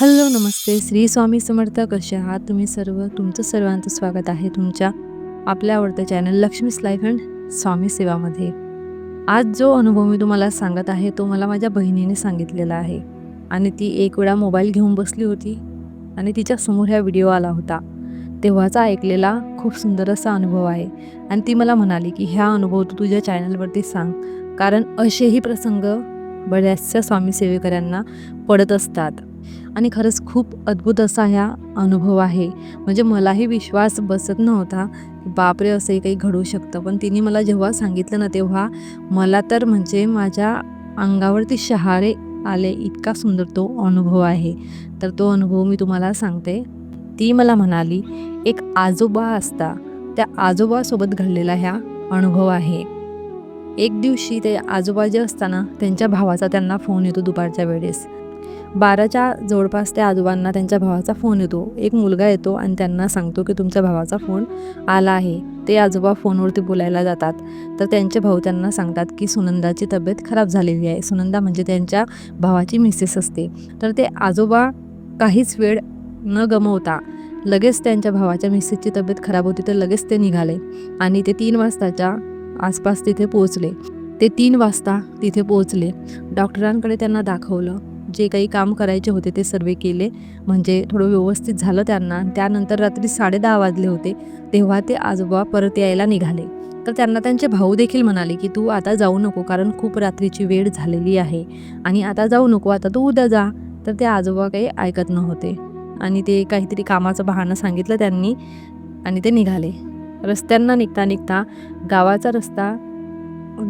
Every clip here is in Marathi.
हॅलो नमस्ते. श्री स्वामी समर्थ कसे आहात तुम्ही सर्व? तुमचं सर्वांचं स्वागत आहे तुमच्या आपल्या आवडत्या channel Laxmi's life and Swami सेवामध्ये. आज जो अनुभव मी तुम्हाला सांगत आहे तो मला माझ्या बहिणीने सांगितलेला आहे. आणि ती एक वेळा मोबाईल घेऊन बसली होती आणि तिच्या समोर ह्या व्हिडिओ आला होता. तेव्हाचा ऐकलेला खूप सुंदर असा अनुभव आहे. आणि ती मला म्हणाली की ह्या अनुभव तू तुझ्या चॅनलवरती सांग. कारण असेही प्रसंग बऱ्याचशा स्वामी सेवेकऱ्यांना पडत असतात. आणि खरंच खूप अद्भुत असा ह्या अनुभव आहे. म्हणजे मलाही विश्वास बसत नव्हता की बापरे असंही काही घडू शकतं. पण तिने मला जेव्हा सांगितलं ना तेव्हा मला तर म्हणजे माझ्या अंगावरती शहारे आले. इतका सुंदर तो अनुभव आहे. तर तो अनुभव मी तुम्हाला सांगते. ती मला म्हणाली एक आजोबा असता त्या आजोबासोबत घडलेला ह्या अनुभव आहे. एक दिवशी ते आजोबा जे असताना त्यांच्या भावाचा त्यांना फोन येतो दुपारच्या वेळेस. बाराच्या जवळपास त्या आजोबांना त्यांच्या भावाचा फोन येतो. एक मुलगा येतो आणि त्यांना सांगतो की तुमच्या भावाचा फोन आला आहे. ते आजोबा फोनवरती बोलायला जातात. तर त्यांचे भाऊ त्यांना सांगतात की सुनंदाची तब्येत खराब झालेली आहे. सुनंदा म्हणजे त्यांच्या भावाची मिसेस असते. तर ते आजोबा काहीच वेळ न गमवता लगेच त्यांच्या भावाच्या मिसेसची तब्येत खराब होती तर लगेच ते निघाले आणि ते तीन वाजताच्या आसपास तिथे पोहोचले. ते तीन वाजता तिथे पोहोचले. डॉक्टरांकडे त्यांना दाखवलं. जे काही काम करायचे होते ते सर्वे केले. म्हणजे थोडं व्यवस्थित झालं त्यांना. त्यानंतर रात्री साडेदहा वाजले होते. तेव्हा ते आजोबा परत यायला निघाले. तर त्यांना त्यांचे भाऊ देखील म्हणाले की तू आता जाऊ नको कारण खूप रात्रीची वेळ झालेली आहे. आणि आता जाऊ नको. आता तू उद्या जा. तर ते आजोबा काही ऐकत नव्हते. आणि ते काहीतरी कामाचं बहाणं सांगितलं त्यांनी आणि ते निघाले. रस्त्यांना निघता निघता गावाचा रस्ता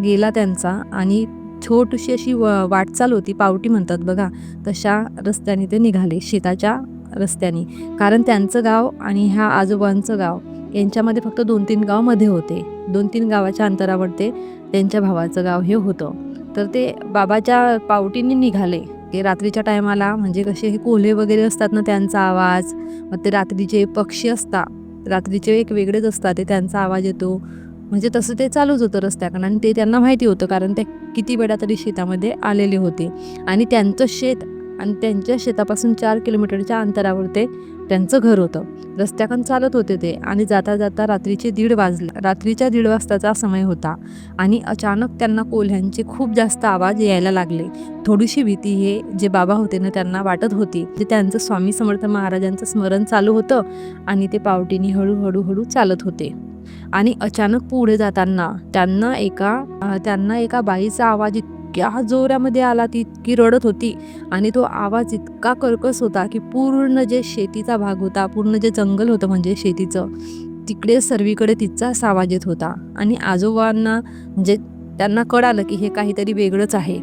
गेला त्यांचा आणि छोटीशी अशी व वाटचाल होती. पावटी म्हणतात बघा तशा रस्त्याने ते निघाले शेताच्या रस्त्याने. कारण त्यांचं गाव आणि ह्या आजोबांचं गाव यांच्यामध्ये फक्त दोन तीन गावमध्ये होते. दोन तीन गावाच्या अंतरावर ते त्यांच्या भावाचं गाव हे होतं. तर ते बाबाच्या पावटीने निघाले. की रात्रीच्या टायमाला म्हणजे कसे हे कोल्हे वगैरे असतात ना त्यांचा आवाज मग ते रात्रीचे पक्षी असतात. रात्रीचे एक वेगळेच असतात ते त्यांचा आवाज येतो. म्हणजे तसं ते चालूच होतं रस्त्याकडं आणि ते त्यांना माहिती होतं कारण ते किती वेळा तरी शेतामध्ये आलेले होते. आणि त्यांचं शेत आणि त्यांच्या शेतापासून चार किलोमीटरच्या अंतरावर ते त्यांचं घर होतं. रस्त्याकडून चालत होते ते आणि जाता जाता रात्रीचे दीड वाजले. रात्रीच्या दीड वाजताचा समय होता आणि अचानक त्यांना कोल्ह्यांचे खूप जास्त आवाज यायला लागले. थोडीशी भीती हे जे बाबा होते ना त्यांना वाटत होती. जे त्यांचं स्वामी समर्थ महाराजांचं स्मरण चालू होतं आणि ते पावटीने हळूहळू हळू चालत होते. आणि अचानक पुढे जाताना त्यांना एका त्यांना एका बाईचा आवाज इतक्या जोरामध्ये आला ती इतकी रडत होती आणि तो आवाज इतका कर्कस होता की पूर्ण जे शेतीचा भाग होता पूर्ण जे जंगल होतं म्हणजे शेतीचं तिकडे सर्वीकडे तिचाच आवाज येत होता. आणि आजोबांना म्हणजे त्यांना कळालं की हे काहीतरी वेगळंच आहे.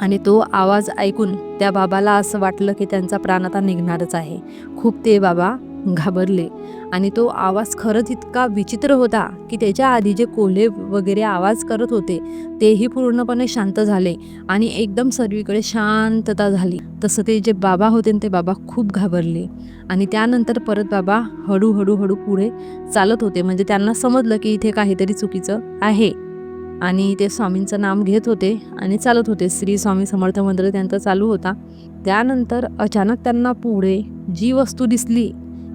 आणि तो आवाज ऐकून त्या बाबाला असं वाटलं की त्यांचा प्राण आता निघणारच आहे. खूप ते बाबा घाबरले. आणि तो आवाज खरंच इतका विचित्र होता की त्याच्या आधी जे कोल्हे वगैरे आवाज करत होते तेही पूर्णपणे शांत झाले आणि एकदम सर्वीकडे शांतता झाली. तसं ते जे बाबा होते ते बाबा खूप घाबरले. आणि त्यानंतर परत बाबा हळूहळू हळू पुढे चालत होते. म्हणजे त्यांना समजलं की इथे काहीतरी चुकीचं आहे. आणि ते स्वामींचं नाम घेत होते आणि चालत होते. श्री स्वामी समर्थ मंत्र त्यांचा चालू होता. त्यानंतर अचानक त्यांना पुढे जी वस्तू दिसली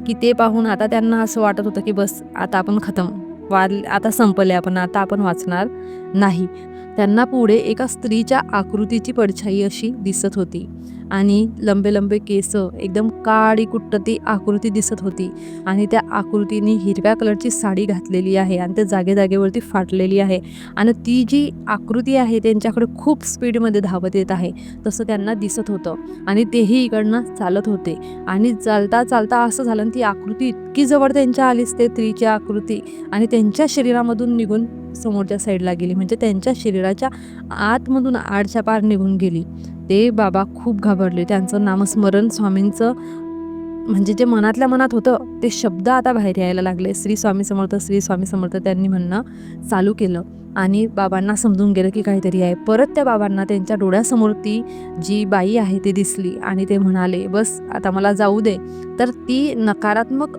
की ते पाहून आता त्यांना असं वाटत होतं की बस आता आपण खतम. वाल आता संपले आपण आता आपण वाचणार नाही. त्यांना पुढे एका स्त्रीच्या आकृतीची पडछाई अशी दिसत होती. आणि लंबे लंबे केस एकदम काळी कुट्ट ती आकृती दिसत होती. आणि त्या आकृतीने हिरव्या कलरची साडी घातलेली आहे आणि त्या जागे जागेवरती फाटलेली आहे. आणि ती जी आकृती आहे त्यांच्याकडे खूप स्पीडमध्ये धावत येत आहे. तसं त्यांना दिसत होतं. आणि तेही इकडनं चालत होते. आणि चालता चालता असं झालं आणि ती आकृती इतकी जवळ त्यांच्या आलीच ते स्त्रीची आकृती. आणि त्यांच्या शरीरामधून निघून समोरच्या साईडला गेली. म्हणजे त्यांच्या शरीराच्या आतमधून आडच्या पार निघून गेली. ते बाबा खूप घाबरले. त्यांचं नामस्मरण स्वामींचं म्हणजे जे मनातल्या मनात होतं ते शब्द आता बाहेर यायला लागले. श्री स्वामी समर्थ श्री स्वामी समर्थ त्यांनी म्हणणं चालू केलं. आणि बाबांना समजून गेलं की काहीतरी आहे. परत त्या बाबांना त्यांच्या डोळ्यासमोर ती जी बाई आहे ती दिसली आणि ते म्हणाले बस आता मला जाऊ दे. तर ती नकारात्मक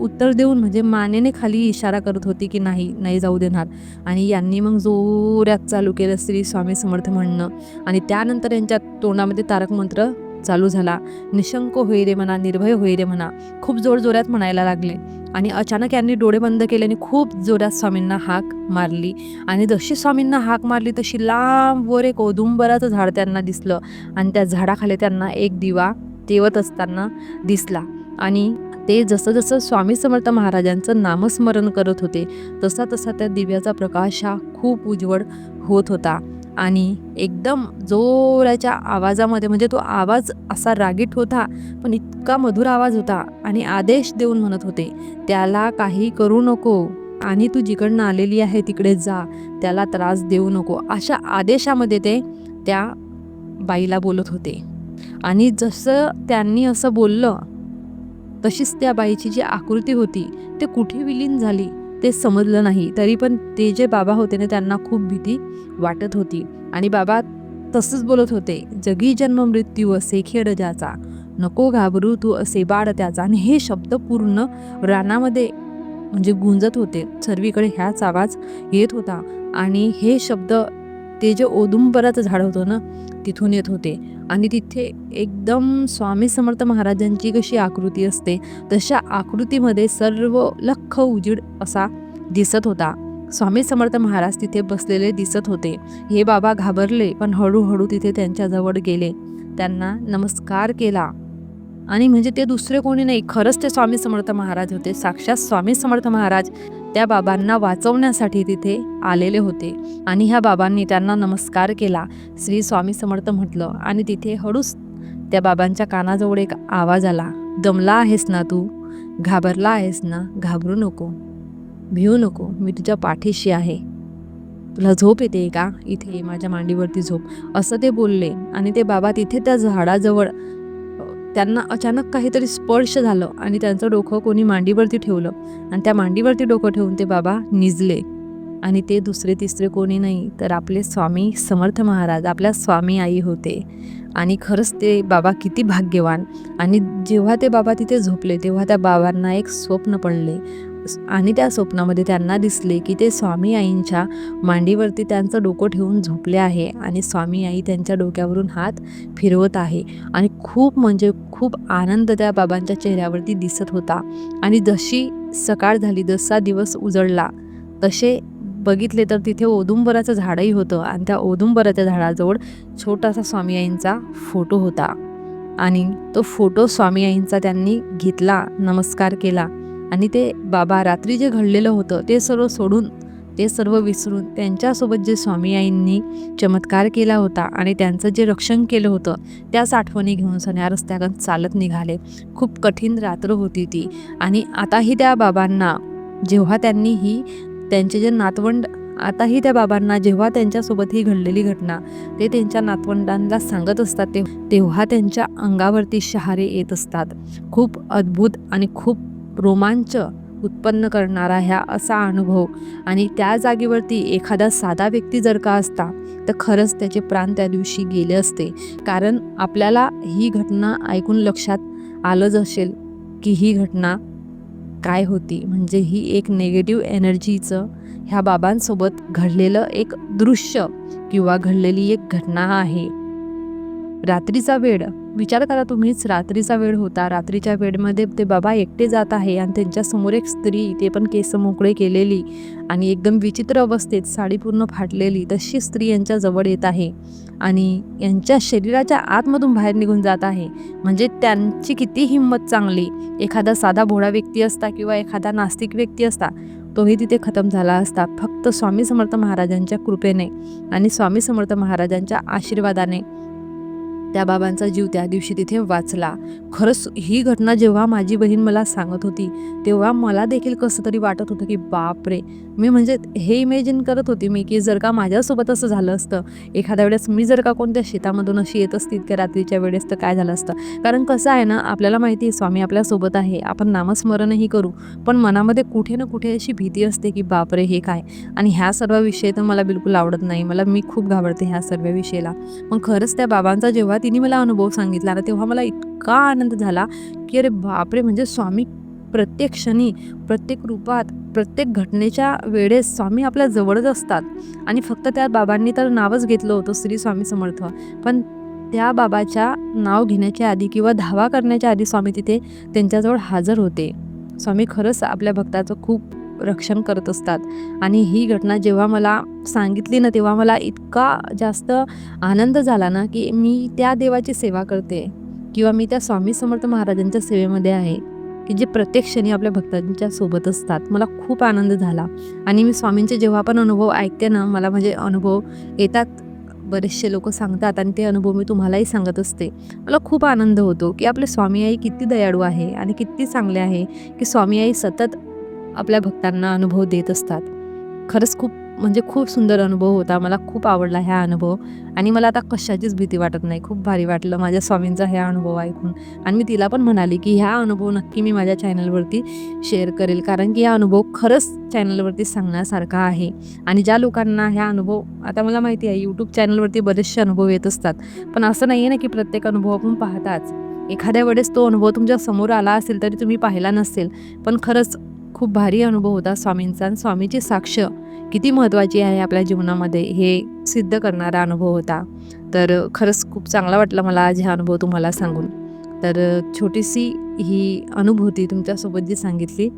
उत्तर देऊन म्हणजे मानेने खाली इशारा करत होती की नाही नाही जाऊ देणार. आणि यांनी मग जोरात चालू केलं श्री स्वामी समर्थ म्हणणं. आणि त्यानंतर यांच्या तोंडामध्ये तारक मंत्र चालू झाला. निशंक होई रे म्हणा निर्भय होई रे म्हणा खूप जोरजोरात म्हणायला लागले. आणि अचानक यांनी डोळे बंद केले आणि खूप जोरात स्वामींना हाक मारली. आणि जशी स्वामींना हाक मारली तशी लांब वर एक ओदुंबराचं झाड त्यांना दिसलं. आणि त्या झाडाखाली त्यांना एक दिवा जेवत असताना दिसला. आणि ते जसं जसं स्वामी समर्थ महाराजांचं नामस्मरण करत होते तसा तसा त्या दिव्याचा प्रकाश हा खूप उज्ज्वल होत होता. आणि एकदम जोराच्या आवाजामध्ये म्हणजे तो आवाज असा रागीट होता पण इतका मधुर आवाज होता आणि आदेश देऊन म्हणत होते त्याला काही करू नको. आणि तू जिकडनं आलेली आहे तिकडे जा. त्याला त्रास देऊ नको. अशा आदेशामध्ये ते त्या बाईला बोलत होते. आणि जसं त्यांनी असं बोललं तशीच त्या बाईची जी आकृती होती ते कुठे विलीन झाली ते समजलं नाही. तरी पण ते जे बाबा होते ना त्यांना खूप भीती वाटत होती. आणि बाबा तसंच बोलत होते जगी जन्म मृत्यू असे खेळ ज्याचा नको घाबरू तू असे बाळ त्याचा. आणि हे शब्द पूर्ण रानामध्ये म्हणजे गुंजत होते. सर्वीकडे ह्याच आवाज येत होता. आणि हे शब्द ते जे ओदुंबराचं झाड होतं ना तिथून येत होते. आणि तिथे एकदम स्वामी समर्थ महाराजांची कशी आकृती असते तशा आकृतीमध्ये सर्व लख उजीड असा दिसत होता. स्वामी समर्थ महाराज तिथे बसलेले दिसत होते. हे बाबा घाबरले पण हळूहळू तिथे त्यांच्याजवळ गेले. त्यांना नमस्कार केला. आणि म्हणजे ते दुसरे कोणी नाही. खरंच ते स्वामी समर्थ महाराज होते. साक्षात स्वामी समर्थ महाराज त्या बाबांना वाचवण्यासाठी तिथे आलेले होते. आणि ह्या बाबांनी त्यांना नमस्कार केला. श्री स्वामी समर्थ म्हटलं आणि तिथे हळूच त्या बाबांच्या कानाजवळ एक आवाज आला. दमला आहेस ना तू? घाबरला आहेस ना? घाबरू नको. भिवू नको. मी तुझ्या पाठीशी आहे. तुला झोप येते का? इथे माझ्या मांडीवरती झोप. असं ते बोलले आणि ते बाबा तिथे त्या झाडाजवळ त्यांना अचानक काहीतरी स्पर्श झालं आणि त्यांचं डोकं कोणी मांडीवरती ठेवलं. आणि त्या मांडीवरती डोकं ठेवून ते बाबा निजले. आणि ते दुसरे तिसरे कोणी नाही तर आपले स्वामी समर्थ महाराज आपल्या स्वामी आई होते. आणि खरंच ते बाबा किती भाग्यवान. आणि जेव्हा ते बाबा तिथे झोपले तेव्हा त्या बाबांना एक स्वप्न पडले. आणि त्या स्वप्नामध्ये त्यांना दिसले की ते स्वामी आईंच्या मांडीवरती त्यांचं डोकं ठेवून झोपले आहे आणि स्वामी आई त्यांच्या डोक्यावरून हात फिरवत आहे. आणि खूप म्हणजे खूप आनंद त्या बाबांच्या चेहऱ्यावरती दिसत होता. आणि जशी सकाळ झाली जसा दिवस उजळला तसे बघितले तर तिथे ओदुंबराचं झाडही होतं आणि त्या ओदुंबराच्या झाडाजवळ छोटासा स्वामी आईंचा फोटो होता. आणि तो फोटो स्वामी आईंचा त्यांनी घेतला नमस्कार केला. आणि ते बाबा रात्री जे घडलेलं होतं ते सर्व सोडून ते सर्व विसरून त्यांच्यासोबत जे स्वामी आईंनी चमत्कार केला होता आणि त्यांचं जे रक्षण केलं होतं त्याच आठवणी घेऊन सण्या रस्त्याकडून चालत निघाले. खूप कठीण रात्र होती ती. आणि आताही त्या बाबांना जेव्हा त्यांनी ही त्यांचे जे नातवंड आताही त्या बाबांना जेव्हा त्यांच्यासोबत ही घडलेली घटना ते त्यांच्या नातवंडांना सांगत असतात ते तेव्हा त्यांच्या अंगावरती शहारे येत असतात. खूप अद्भुत आणि खूप रोमांच उत्पन्न करणारा ह्या असा अनुभव. आणि त्या जागेवरती एखादा साधा व्यक्ती जर का असता तर खरंच त्याचे प्राण त्या दिवशी गेले असते. कारण आपल्याला ही घटना ऐकून लक्षात आलंच असेल की ही घटना काय होती. म्हणजे ही एक नेगेटिव्ह एनर्जीचं ह्या बाबांसोबत घडलेलं एक दृश्य किंवा घडलेली एक घटना आहे. रात्रीचा वेळ. विचार करा तुम्हीच रात्रीचा वेळ होता. रात्रीच्या वेळमध्ये ते बाबा एकटे जात आहे आणि त्यांच्यासमोर एक स्त्री ते पण केस मोकळे केलेली आणि एकदम विचित्र अवस्थेत साडी पूर्ण फाटलेली तशी स्त्री यांच्या जवळ येत आहे आणि यांच्या शरीराच्या आतमधून बाहेर निघून जात आहे. म्हणजे त्यांची किती हिंमत चांगली. एखादा साधा भोळा व्यक्ती असता किंवा एखादा नास्तिक व्यक्ती असता तोही तिथे खतम झाला असता. फक्त स्वामी समर्थ महाराजांच्या कृपेने आणि स्वामी समर्थ महाराजांच्या आशीर्वादाने. त्या बाबांचा जीव त्या दिवशी तिथे वाचला. खरंच ही घटना जेव्हा माझी बहीण मला सांगत होती तेव्हा मला देखील कसं तरी वाटत होतं की बाप रे. मी म्हणजे हे इमेजिन करत होती मी की जर का माझ्यासोबत असं झालं असतं एखाद्या वेळेस मी जर का कोणत्या शेतामधून अशी येत असती इतक्या रात्रीच्या वेळेस तर काय झालं असतं. कारण कसं आहे ना आपल्याला माहिती आहे स्वामी आपल्यासोबत आहे आपण नामस्मरणही करू पण मनामध्ये कुठे ना कुठे अशी भीती असते की बापरे हे काय? आणि ह्या सर्व विषय तर मला बिलकुल आवडत नाही. मला मी खूप घाबरते ह्या सर्व विषयाला. मग खरंच त्या बाबांचा जेव्हा तिने मला अनुभव सांगितला. ना तेव्हा मला इतका आनंद झाला की अरे बापरे म्हणजे स्वामी प्रत्येक क्षणी प्रत्येक रूपात प्रत्येक घटनेच्या वेळेस स्वामी आपल्या जवळच असतात. आणि फक्त त्या बाबांनी तर नावच घेतलं होतं श्री स्वामी समर्थ. पण त्या बाबाच्या नाव घेण्याच्या आधी किंवा धावा करण्याच्या आधी स्वामी तिथे त्यांच्याजवळ हजर होते. स्वामी खरंच आपल्या भक्ताचं खूप रक्षण करत असतात. आणि ही घटना जेव्हा मला सांगितली ना तेव्हा मला इतका जास्त आनंद झाला ना की मी त्या देवाची सेवा करते किंवा मी त्या स्वामी समर्थ महाराजांच्या सेवेमध्ये आहे की जे प्रत्येक क्षणी आपल्या भक्तांच्या सोबत असतात. मला खूप आनंद झाला. आणि मी स्वामींचे जेव्हा पण अनुभव ऐकते ना मला म्हणजे अनुभव येतात. बरेचसे लोक सांगतात आणि ते अनुभव मी तुम्हालाही सांगत असते. मला खूप आनंद होतो की आपले स्वामी आई किती दयाळू आहे आणि किती चांगले आहे की स्वामी आई सतत आपल्या भक्तांना अनुभव देत असतात. खरंच खूप म्हणजे खूप सुंदर अनुभव होता. मला खूप आवडला हा अनुभव. आणि मला आता कशाचीच भीती वाटत नाही. खूप भारी वाटलं माझ्या स्वामींचा ह्या अनुभव ऐकून. आणि मी तिला पण म्हणाली की ह्या अनुभव नक्की मी माझ्या चॅनलवरती शेअर करेल. कारण की हा अनुभव खरंच चॅनलवरती सांगण्यासारखा आहे. आणि ज्या लोकांना ह्या अनुभव आता मला माहिती आहे यूट्यूब चॅनलवरती बरेचसे अनुभव येत असतात. पण असं नाही आहे ना की प्रत्येक अनुभव आपण पाहताच. एखाद्या वेळेस तो अनुभव तुमच्यासमोर आला असेल तरी तुम्ही पाहिला नसेल. पण खरंच खूप भारी अनुभव होता स्वामींचा. आणि स्वामीची साक्ष किती महत्त्वाची आहे आपल्या जीवनामध्ये हे सिद्ध करणारा अनुभव होता. तर खरंच खूप चांगला वाटला मला आज हा अनुभव तुम्हाला सांगून. तर छोटीशी ही अनुभूती तुमच्यासोबत जी सांगितली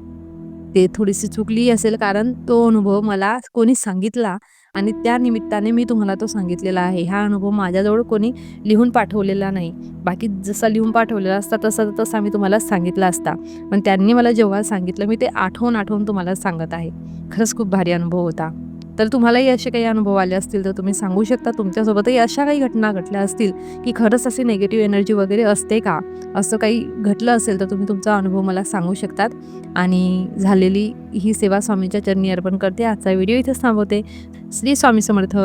ते थोडीशी चुकली असेल कारण तो अनुभव मला कोणी सांगितला आणि त्या निमित्ताने मी तुम्हाला तो सांगितलेला आहे. हा अनुभव माझ्याजवळ कोणी लिहून पाठवलेला नाही. बाकी जसा लिहून पाठवलेला असता तसा तसा मी तुम्हाला सांगितला असता. पण त्यांनी मला जेव्हा सांगितलं मी ते आठवून आठवून तुम्हाला सांगत आहे. खरंच खूप भारी अनुभव होता. तर तुम्हालाही असे काही अनुभव आले असतील तर तुम्ही सांगू शकता. तुमच्यासोबतही अशा काही घटना घडल्या असतील की खरंच अशी नेगेटिव्ह एनर्जी वगैरे असते का? असं काही घटलं असेल तर तुम्ही तुमचा अनुभव मला सांगू शकतात. आणि झालेली ही सेवा स्वामीच्या चरणी अर्पण करते. आजचा व्हिडिओ इथेच थांबवते. श्री स्वामी समर्थ.